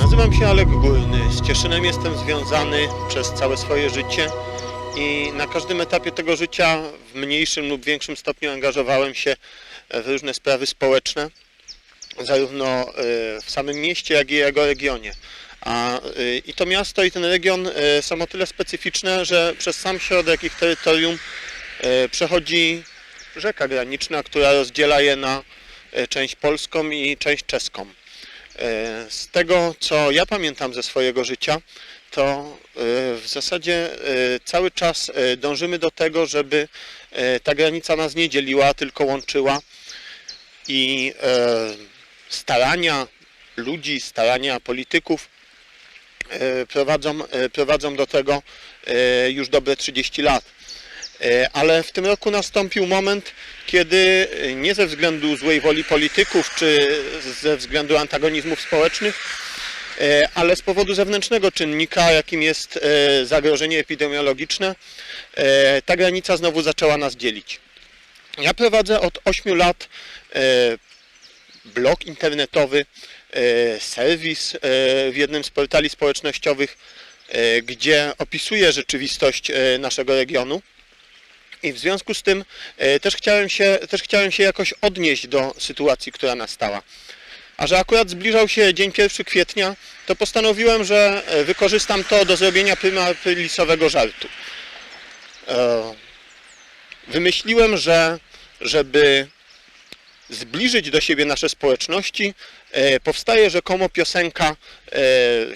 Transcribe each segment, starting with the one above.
Nazywam się Alek Górny. Z Cieszynem jestem związany przez całe swoje życie i na każdym etapie tego życia w mniejszym lub większym stopniu angażowałem się w różne sprawy społeczne, zarówno e, w samym mieście, jak i jego regionie. A, e, I to miasto i ten region e, są o tyle specyficzne, że przez sam środek ich terytorium e, przechodzi rzeka graniczna, która rozdziela je na część polską i część czeską. Z tego, co ja pamiętam ze swojego życia, to w zasadzie cały czas dążymy do tego, żeby ta granica nas nie dzieliła, tylko łączyła. I starania ludzi, starania polityków prowadzą, e, prowadzą do tego e, już dobre 30 lat. E, Ale w tym roku nastąpił moment, kiedy e, nie ze względu złej woli polityków czy ze względu antagonizmów społecznych, e, ale z powodu zewnętrznego czynnika, jakim jest e, zagrożenie epidemiologiczne, e, ta granica znowu zaczęła nas dzielić. Ja prowadzę od 8 lat e, blog internetowy, e, serwis e, w jednym z portali społecznościowych, e, gdzie opisuję rzeczywistość naszego regionu. I w związku z tym też chciałem, się, też chciałem się jakoś odnieść do sytuacji, która nastała. A że akurat zbliżał się dzień 1 kwietnia, to postanowiłem, że wykorzystam to do zrobienia prymarylisowego żartu. Wymyśliłem, że żeby zbliżyć do siebie nasze społeczności, e, powstaje rzekomo piosenka e,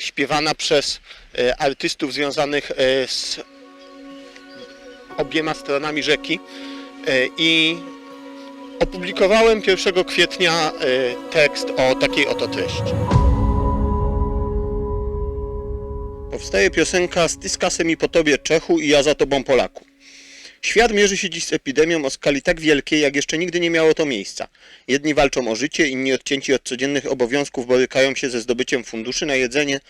śpiewana przez e, artystów związanych z obiema stronami rzeki i opublikowałem 1 kwietnia tekst o takiej oto treści. Powstaje piosenka Styska mi po tobie Czechu i ja za tobą Polaku. Świat mierzy się dziś z epidemią o skali tak wielkiej, jak jeszcze nigdy nie miało to miejsca. Jedni walczą o życie, inni odcięci od codziennych obowiązków borykają się ze zdobyciem funduszy na jedzenie,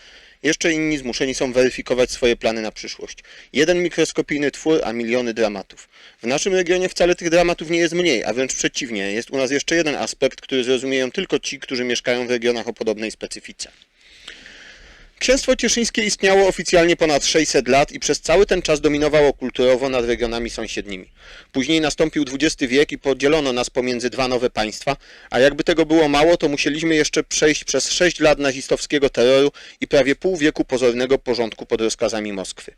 jeszcze inni zmuszeni są weryfikować swoje plany na przyszłość. Jeden mikroskopijny twór, a miliony dramatów. W naszym regionie wcale tych dramatów nie jest mniej, a wręcz przeciwnie. Jest u nas jeszcze jeden aspekt, który zrozumieją tylko ci, którzy mieszkają w regionach o podobnej specyfice. Księstwo Cieszyńskie istniało oficjalnie ponad 600 lat i przez cały ten czas dominowało kulturowo nad regionami sąsiednimi. Później nastąpił XX wiek i podzielono nas pomiędzy dwa nowe państwa, a jakby tego było mało, to musieliśmy jeszcze przejść przez 6 lat nazistowskiego terroru i prawie pół wieku pozornego porządku pod rozkazami Moskwy.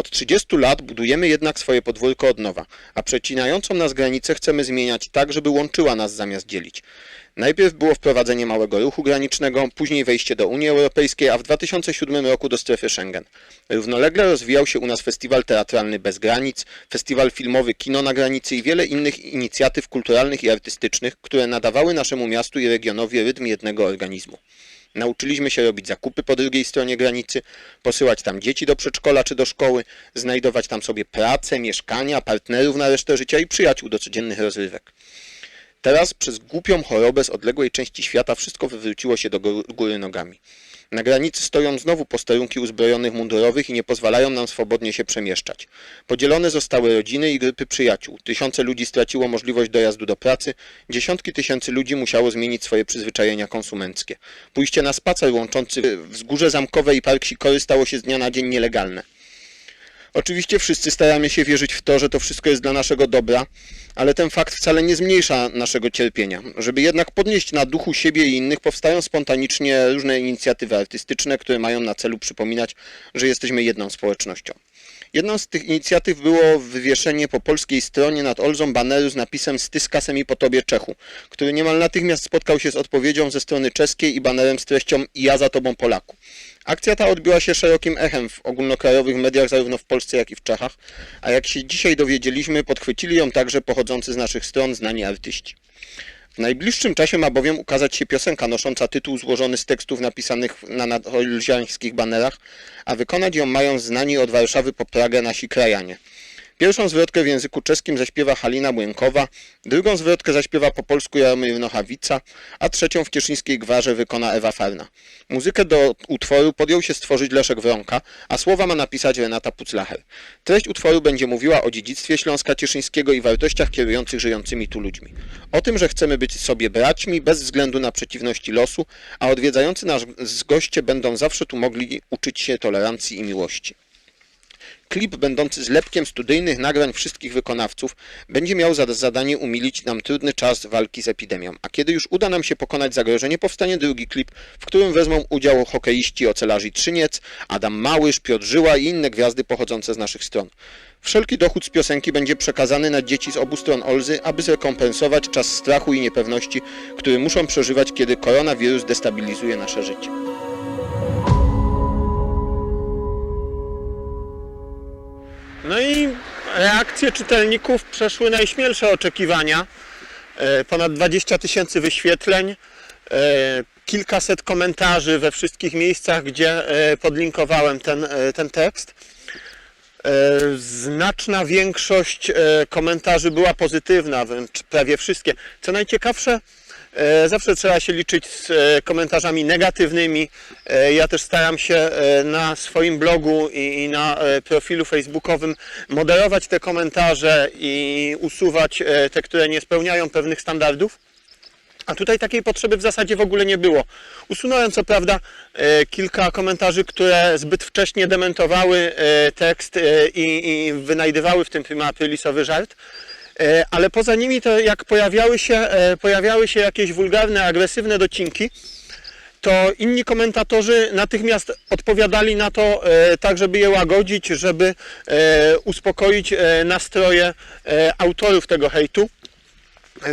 Od 30 lat budujemy jednak swoje podwórko od nowa, a przecinającą nas granicę chcemy zmieniać tak, żeby łączyła nas zamiast dzielić. Najpierw było wprowadzenie małego ruchu granicznego, później wejście do Unii Europejskiej, a w 2007 roku do strefy Schengen. Równolegle rozwijał się u nas festiwal teatralny Bez Granic, festiwal filmowy Kino na granicy i wiele innych inicjatyw kulturalnych i artystycznych, które nadawały naszemu miastu i regionowi rytm jednego organizmu. Nauczyliśmy się robić zakupy po drugiej stronie granicy, posyłać tam dzieci do przedszkola czy do szkoły, znajdować tam sobie pracę, mieszkania, partnerów na resztę życia i przyjaciół do codziennych rozrywek. Teraz przez głupią chorobę z odległej części świata wszystko wywróciło się do góry, nogami. Na granicy stoją znowu posterunki uzbrojonych mundurowych i nie pozwalają nam swobodnie się przemieszczać. Podzielone zostały rodziny i grupy przyjaciół. Tysiące ludzi straciło możliwość dojazdu do pracy, dziesiątki tysięcy ludzi musiało zmienić swoje przyzwyczajenia konsumenckie. Pójście na spacer łączący wzgórze zamkowe i park Sikory stało się z dnia na dzień nielegalne. Oczywiście wszyscy staramy się wierzyć w to, że to wszystko jest dla naszego dobra, ale ten fakt wcale nie zmniejsza naszego cierpienia. Żeby jednak podnieść na duchu siebie i innych, powstają spontanicznie różne inicjatywy artystyczne, które mają na celu przypominać, że jesteśmy jedną społecznością. Jedną z tych inicjatyw było wywieszenie po polskiej stronie nad Olzą baneru z napisem Styskasem i po tobie Czechu, który niemal natychmiast spotkał się z odpowiedzią ze strony czeskiej i banerem z treścią ja za tobą Polaku. Akcja ta odbiła się szerokim echem w ogólnokrajowych mediach zarówno w Polsce, jak i w Czechach, a jak się dzisiaj dowiedzieliśmy, podchwycili ją także pochodzący z naszych stron znani artyści. W najbliższym czasie ma bowiem ukazać się piosenka nosząca tytuł złożony z tekstów napisanych na nadolziańskich banerach, a wykonać ją mają znani od Warszawy po Pragę nasi krajanie. Pierwszą zwrotkę w języku czeskim zaśpiewa Halina Błękowa, drugą zwrotkę zaśpiewa po polsku Jaromir Nochawica, a trzecią w cieszyńskiej gwarze wykona Ewa Farna. Muzykę do utworu podjął się stworzyć Leszek Wronka, a słowa ma napisać Renata Puclacher. Treść utworu będzie mówiła o dziedzictwie Śląska Cieszyńskiego i wartościach kierujących żyjącymi tu ludźmi. O tym, że chcemy być sobie braćmi bez względu na przeciwności losu, a odwiedzający nas goście będą zawsze tu mogli uczyć się tolerancji i miłości. Klip będący zlepkiem studyjnych nagrań wszystkich wykonawców będzie miał za zadanie umilić nam trudny czas walki z epidemią. A kiedy już uda nam się pokonać zagrożenie, powstanie drugi klip, w którym wezmą udział hokeiści ocelarzy Trzyniec, Adam Małysz, Piotr Żyła i inne gwiazdy pochodzące z naszych stron. Wszelki dochód z piosenki będzie przekazany na dzieci z obu stron Olzy, aby zrekompensować czas strachu i niepewności, który muszą przeżywać, kiedy koronawirus destabilizuje nasze życie. No i reakcje czytelników przeszły najśmielsze oczekiwania. E, Ponad 20 tysięcy wyświetleń, e, kilkaset komentarzy we wszystkich miejscach, gdzie e, podlinkowałem ten, ten tekst. Znaczna większość komentarzy była pozytywna, wręcz prawie wszystkie. Co najciekawsze, zawsze trzeba się liczyć z e, komentarzami negatywnymi. E, Ja też staram się e, na swoim blogu i na e, profilu facebookowym moderować te komentarze i usuwać e, te, które nie spełniają pewnych standardów. A tutaj takiej potrzeby w zasadzie w ogóle nie było. Usunąłem co prawda e, kilka komentarzy, które zbyt wcześnie dementowały e, tekst e, i, wynajdywały w tym prima aprilisowy żart. E, Ale poza nimi to jak pojawiały się, e, pojawiały się jakieś wulgarne, agresywne docinki, to inni komentatorzy natychmiast odpowiadali na to e, tak, żeby je łagodzić, żeby uspokoić nastroje autorów tego hejtu.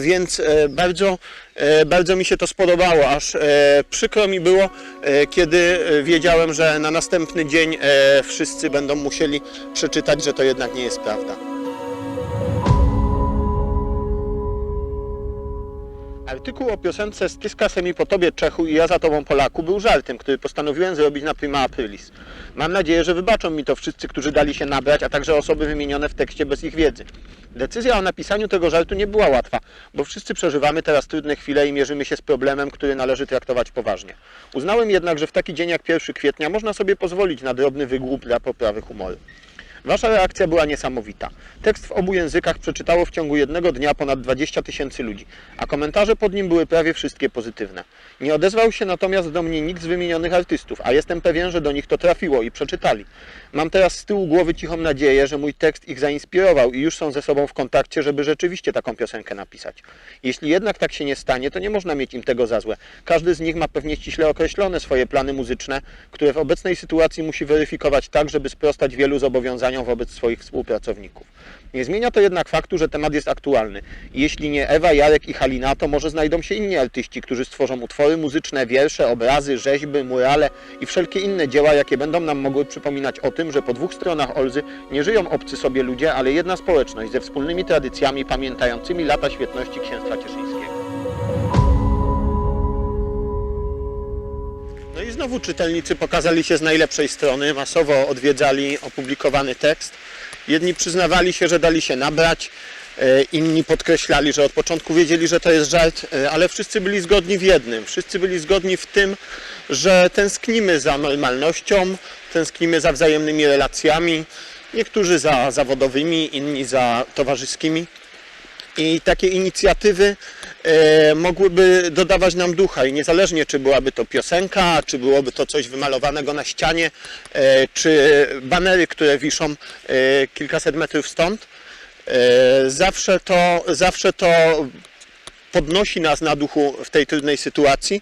Więc bardzo, bardzo mi się to spodobało, aż przykro mi było, kiedy wiedziałem, że na następny dzień wszyscy będą musieli przeczytać, że to jednak nie jest prawda. Artykuł o piosence Styska mi po tobie Czechu i ja za tobą Polaku był żartem, który postanowiłem zrobić na prima aprilis. Mam nadzieję, że wybaczą mi to wszyscy, którzy dali się nabrać, a także osoby wymienione w tekście bez ich wiedzy. Decyzja o napisaniu tego żartu nie była łatwa, bo wszyscy przeżywamy teraz trudne chwile i mierzymy się z problemem, który należy traktować poważnie. Uznałem jednak, że w taki dzień jak 1 kwietnia można sobie pozwolić na drobny wygłup dla poprawy humoru. Wasza reakcja była niesamowita. Tekst w obu językach przeczytało w ciągu jednego dnia ponad 20 tysięcy ludzi, a komentarze pod nim były prawie wszystkie pozytywne. Nie odezwał się natomiast do mnie nikt z wymienionych artystów, a jestem pewien, że do nich to trafiło i przeczytali. Mam teraz z tyłu głowy cichą nadzieję, że mój tekst ich zainspirował i już są ze sobą w kontakcie, żeby rzeczywiście taką piosenkę napisać. Jeśli jednak tak się nie stanie, to nie można mieć im tego za złe. Każdy z nich ma pewnie ściśle określone swoje plany muzyczne, które w obecnej sytuacji musi weryfikować tak, żeby sprostać wielu zobowiązaniom wobec swoich współpracowników. Nie zmienia to jednak faktu, że temat jest aktualny. Jeśli nie Ewa, Jarek i Halina, to może znajdą się inni artyści, którzy stworzą utwory muzyczne, wiersze, obrazy, rzeźby, murale i wszelkie inne dzieła, jakie będą nam mogły przypominać o tym, że po dwóch stronach Olzy nie żyją obcy sobie ludzie, ale jedna społeczność ze wspólnymi tradycjami pamiętającymi lata świetności księstwa cieszyńskiego. Znowu czytelnicy pokazali się z najlepszej strony, masowo odwiedzali opublikowany tekst. Jedni przyznawali się, że dali się nabrać, e, inni podkreślali, że od początku wiedzieli, że to jest żart, e, ale wszyscy byli zgodni w jednym. Wszyscy byli zgodni w tym, że tęsknimy za normalnością, tęsknimy za wzajemnymi relacjami, niektórzy za zawodowymi, inni za towarzyskimi. I takie inicjatywy mogłyby dodawać nam ducha i niezależnie czy byłaby to piosenka, czy byłoby to coś wymalowanego na ścianie, e, czy banery, które wiszą e, kilkaset metrów stąd, e, zawsze to, zawsze to podnosi nas na duchu w tej trudnej sytuacji.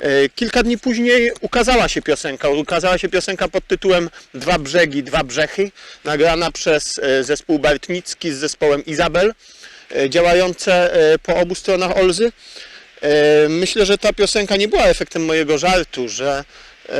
E, Kilka dni później ukazała się piosenka. Ukazała się piosenka pod tytułem Dwa brzegi, dwa brzechy, nagrana przez e, zespół Bartnicki z zespołem Izabel, e, działające e, po obu stronach Olzy. E, Myślę, że ta piosenka nie była efektem mojego żartu, że e,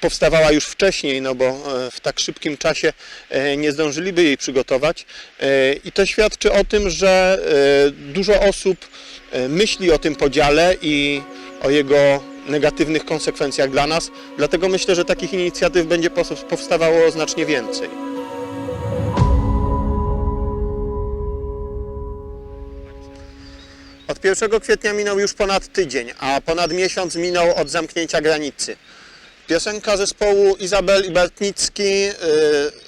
powstawała już wcześniej, no bo e, w tak szybkim czasie e, nie zdążyliby jej przygotować. E, I to świadczy o tym, że e, dużo osób e, myśli o tym podziale i o jego negatywnych konsekwencjach dla nas. Dlatego myślę, że takich inicjatyw będzie powstawało znacznie więcej. Od 1 kwietnia minął już ponad tydzień, a ponad miesiąc minął od zamknięcia granicy. Piosenka zespołu Izabel i Bartnicki y,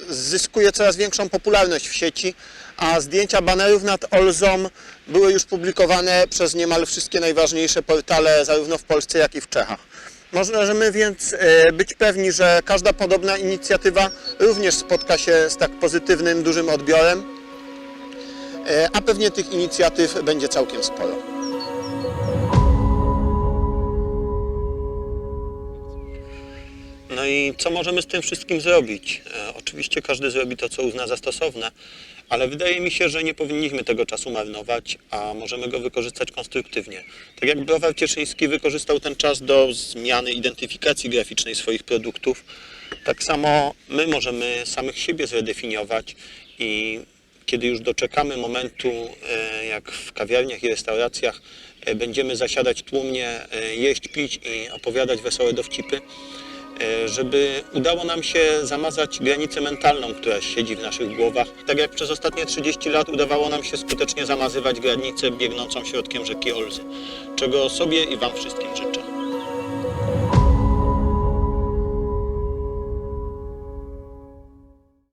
zyskuje coraz większą popularność w sieci, a zdjęcia banerów nad Olzą były już publikowane przez niemal wszystkie najważniejsze portale zarówno w Polsce, jak i w Czechach. Możemy więc y, być pewni, że każda podobna inicjatywa również spotka się z tak pozytywnym, dużym odbiorem, a pewnie tych inicjatyw będzie całkiem sporo. No i co możemy z tym wszystkim zrobić? E, oczywiście każdy zrobi to, co uzna za stosowne, ale wydaje mi się, że nie powinniśmy tego czasu marnować, a możemy go wykorzystać konstruktywnie. Tak jak Browar Cieszyński wykorzystał ten czas do zmiany identyfikacji graficznej swoich produktów, tak samo my możemy samych siebie zredefiniować i kiedy już doczekamy momentu, e, jak w kawiarniach i restauracjach e, będziemy zasiadać tłumnie, e, jeść, pić i opowiadać wesołe dowcipy, żeby udało nam się zamazać granicę mentalną, która siedzi w naszych głowach. Tak jak przez ostatnie 30 lat udawało nam się skutecznie zamazywać granicę biegnącą środkiem rzeki Olzy, czego sobie i Wam wszystkim życzę.